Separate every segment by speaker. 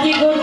Speaker 1: Ради города.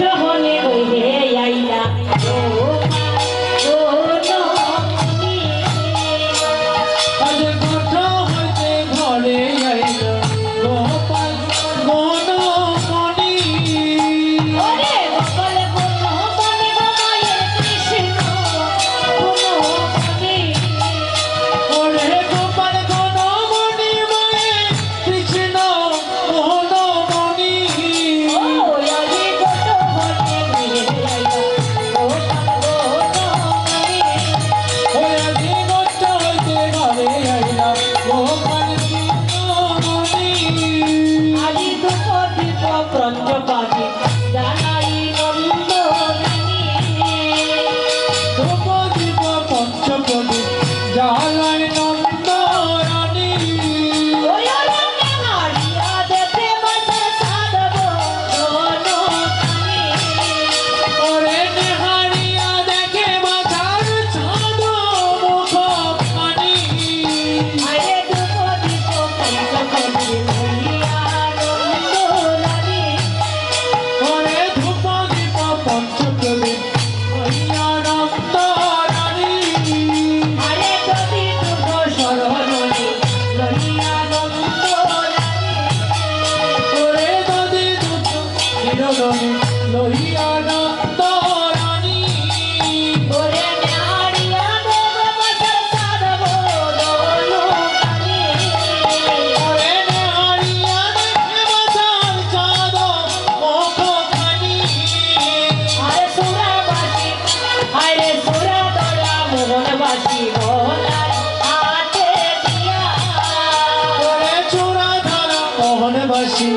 Speaker 1: মোহনবাসী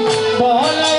Speaker 2: বলের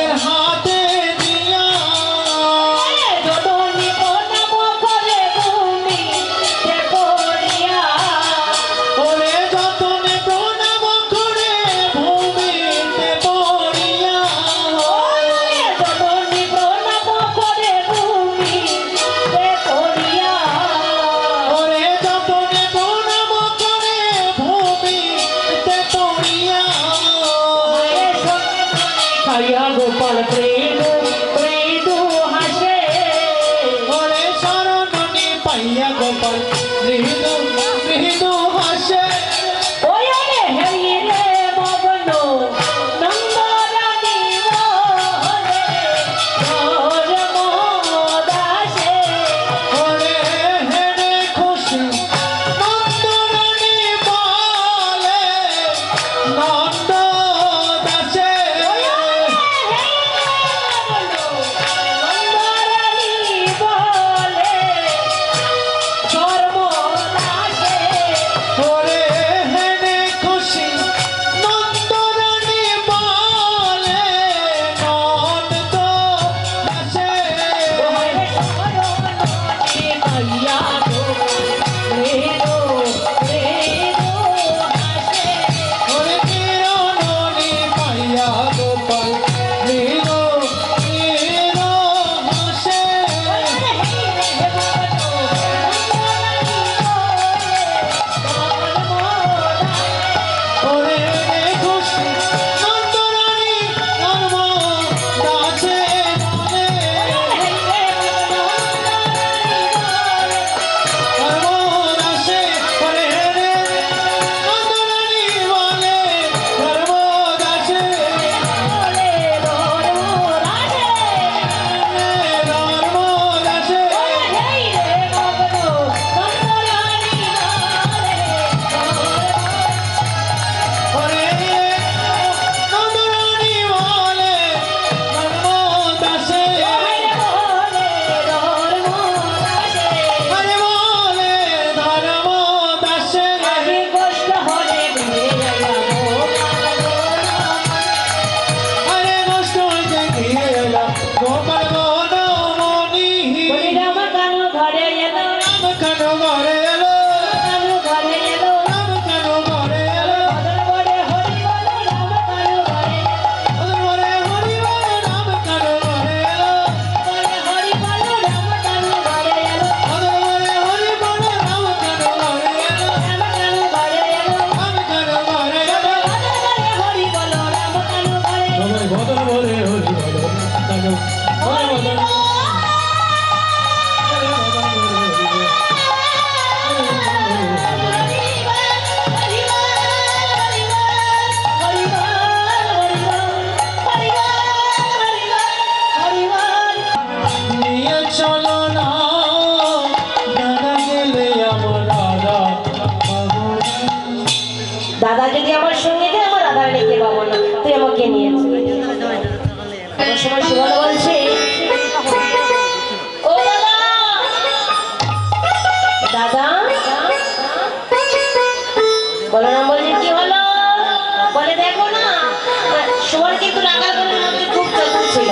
Speaker 1: সবার কিন্তু নাগাল বলার আমি খুব যত্ন ছিল।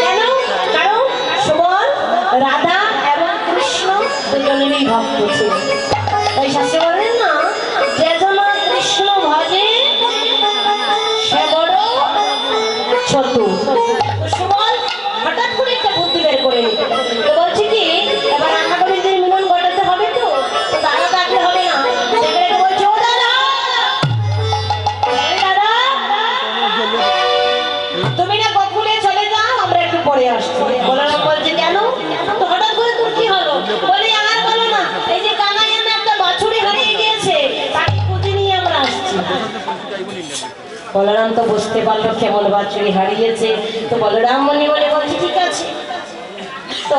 Speaker 1: কেন? কারণ সবার রাধা এবং কৃষ্ণ দুজনেরই ভক্ত ছিল। বলরাম তো বুঝতে পারল কেমন বাচ্চুরি হারিয়েছে। তো বলরাম মনে বলে বলছে, ঠিক আছে। তো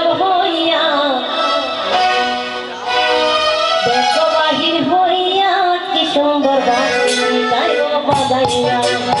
Speaker 1: 在听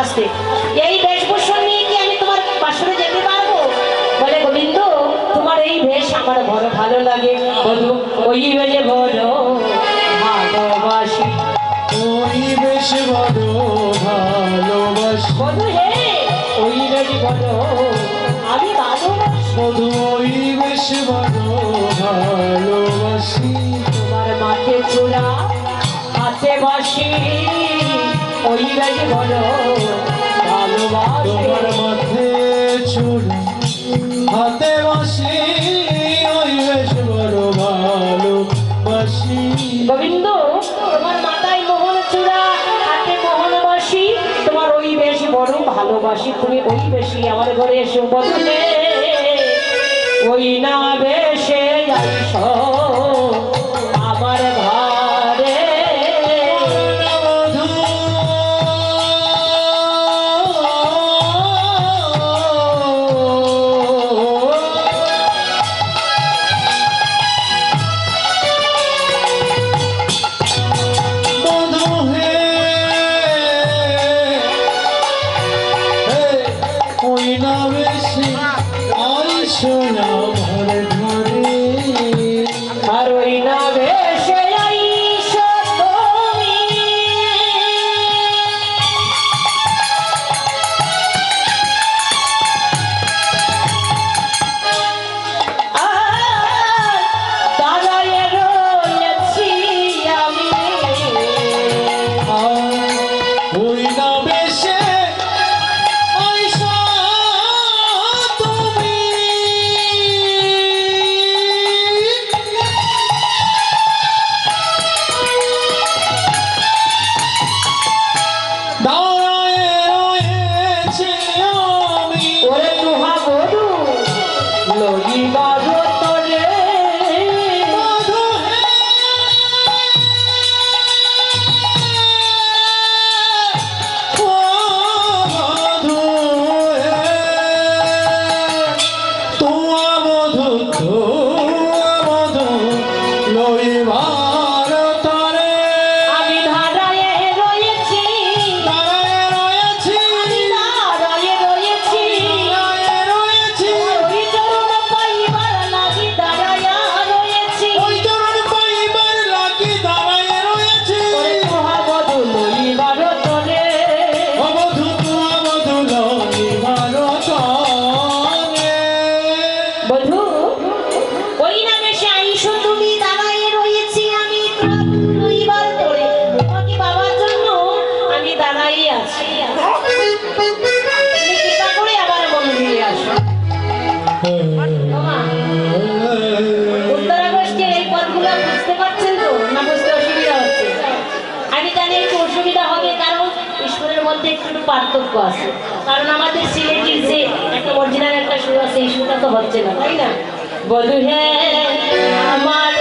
Speaker 1: আসতে এই বেশভূষণ নিয়ে কি আমি তোমার পাশে যেতে পারব? বলে গোবিন্দ তোমার এই বেশ আমার বড় ভালো লাগে। বধু ওই বেশে বলো ভালোবাসি।
Speaker 2: ওই বেশ বড় ভালোবাসি।
Speaker 1: বধু হে ওই বেশ বলো আমি ভালোবাসি
Speaker 2: বধু ওই বেশ বড় ভালোবাসি।
Speaker 1: তোমার মাঠে চোরা হাতে বাসি। ওই
Speaker 2: ভালো বাসি
Speaker 1: তোমার ভালোবাসি। তুমি ওই বেশি আমার ঘরে এসে বদলে। ওই না বেশ পার্থক্য আছে। কারণ আমাদের সিলেটির যে একটা অরিজিনাল একটা সুর আছে, এই সুরটা তো হচ্ছে না, তাই না? বলু হ্যাঁ আমার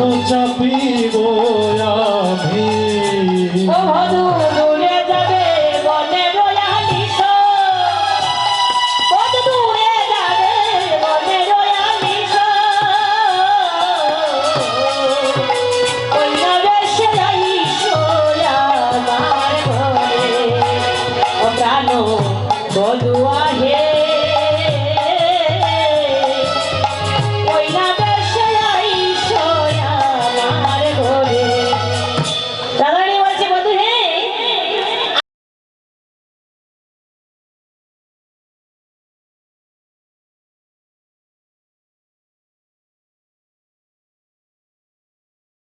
Speaker 1: चपी गोया भी।